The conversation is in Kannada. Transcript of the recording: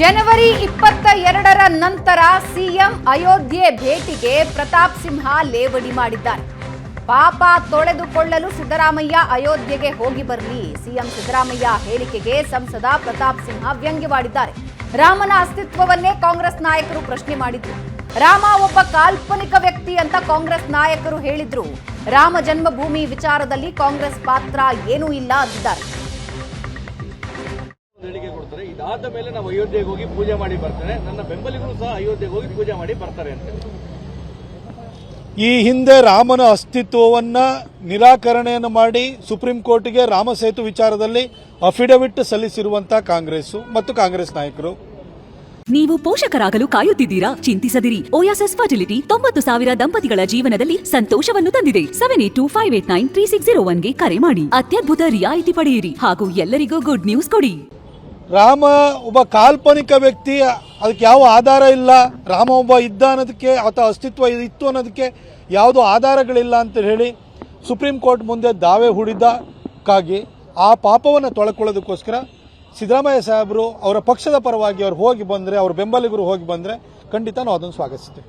ಜನವರಿ ಇಪ್ಪತ್ತ ಎರಡರ ನಂತರ ಸಿಎಂ ಅಯೋಧ್ಯೆ ಭೇಟಿಗೆ ಪ್ರತಾಪ್ ಸಿಂಹ ಲೇವಡಿ ಮಾಡಿದ್ದಾರೆ. ಪಾಪ ತೊಳೆದುಕೊಳ್ಳಲು ಸಿದ್ದರಾಮಯ್ಯ ಅಯೋಧ್ಯೆಗೆ ಹೋಗಿ ಬರಲಿ, ಸಿಎಂ ಸಿದ್ದರಾಮಯ್ಯ ಹೇಳಿಕೆಗೆ ಸಂಸದ ಪ್ರತಾಪ್ ಸಿಂಹ ವ್ಯಂಗ್ಯವಾಡಿದ್ದಾರೆ ರಾಮನ ಅಸ್ತಿತ್ವವನ್ನೇ ಕಾಂಗ್ರೆಸ್ ನಾಯಕರು ಪ್ರಶ್ನೆ ಮಾಡಿದ್ರು. ರಾಮ ಒಬ್ಬ ಕಾಲ್ಪನಿಕ ವ್ಯಕ್ತಿ ಅಂತ ಕಾಂಗ್ರೆಸ್ ನಾಯಕರು ಹೇಳಿದ್ರು. ರಾಮ ಜನ್ಮಭೂಮಿ ವಿಚಾರದಲ್ಲಿ ಕಾಂಗ್ರೆಸ್ ಪಾತ್ರ ಏನೂ ಇಲ್ಲ ಅಂದಿದ್ದಾರೆ. ಕೊಡ್ತಾರೆ ಇದಾದ ಮೇಲೆ ನಾವು ಅಯೋಧ್ಯೆಗೆ ಹೋಗಿ ಪೂಜೆ ಮಾಡಿ ಬರ್ತೇನೆ ನನ್ನ ಬೆಂಬಲಿಗರು ಸಹ ಅಯೋಧ್ಯೆಗೆ ಹೋಗಿ ಪೂಜೆ ಮಾಡಿ ಬರ್ತಾರೆ ಅಂತ ಈ ಹಿಂದೆ ರಾಮನ ಅಸ್ತಿತ್ವವನ್ನ ನಿರಾಕರಣೆಯನ್ನು ಮಾಡಿ ಸುಪ್ರೀಂ ಕೋರ್ಟ್ಗೆ ರಾಮ ಸೇತು ವಿಚಾರದಲ್ಲಿ ಅಫಿಡವಿಟ್ ಸಲ್ಲಿಸಿರುವಂತ ಕಾಂಗ್ರೆಸ್ ಮತ್ತು ಕಾಂಗ್ರೆಸ್ ನಾಯಕರು. ನೀವು ಪೋಷಕರಾಗಲು ಕಾಯುತ್ತಿದ್ದೀರಾ? ಚಿಂತಿಸದಿರಿ. ಓಯಾಸಸ್ ಫರ್ಟಿಲಿಟಿ ತೊಂಬತ್ತು ಸಾವಿರ ದಂಪತಿಗಳ ಜೀವನದಲ್ಲಿ ಸಂತೋಷವನ್ನು ತಂದಿದೆ. Seven eight two five eight nine three six zero ಒನ್ಗೆ ಕರೆ ಮಾಡಿ. ಅತ್ಯದ್ಭುತ ರಿಯಾಯಿತಿ ಪಡೆಯಿರಿ. ಹಾಗೂ ಎಲ್ಲರಿಗೂ ಗುಡ್ ನ್ಯೂಸ್ ಕೊಡಿ. ರಾಮ ಒಬ್ಬ ಕಾಲ್ಪನಿಕ ವ್ಯಕ್ತಿ, ಅದಕ್ಕೆ ಯಾವ ಆಧಾರ ಇಲ್ಲ, ರಾಮ ಒಬ್ಬ ಇದ್ದ ಅನ್ನೋದಕ್ಕೆ ಅಥವಾ ಅಸ್ತಿತ್ವ ಇತ್ತು ಅನ್ನೋದಕ್ಕೆ ಯಾವುದೋ ಆಧಾರಗಳಿಲ್ಲ ಅಂತ ಹೇಳಿ ಸುಪ್ರೀಂ ಕೋರ್ಟ್ ಮುಂದೆ ದಾವೆ ಹೂಡಿದ್ದಕ್ಕಾಗಿ ಆ ಪಾಪವನ್ನು ತೊಳ್ಕೊಳ್ಳೋದಕ್ಕೋಸ್ಕರ ಸಿದ್ದರಾಮಯ್ಯ ಸಾಹೇಬರು ಅವರ ಪಕ್ಷದ ಪರವಾಗಿ ಅವ್ರು ಹೋಗಿ ಬಂದರೆ, ಅವ್ರ ಬೆಂಬಲಿಗರು ಹೋಗಿ ಬಂದರೆ ಖಂಡಿತ ನಾವು ಅದನ್ನು ಸ್ವಾಗತಿಸ್ತೀವಿ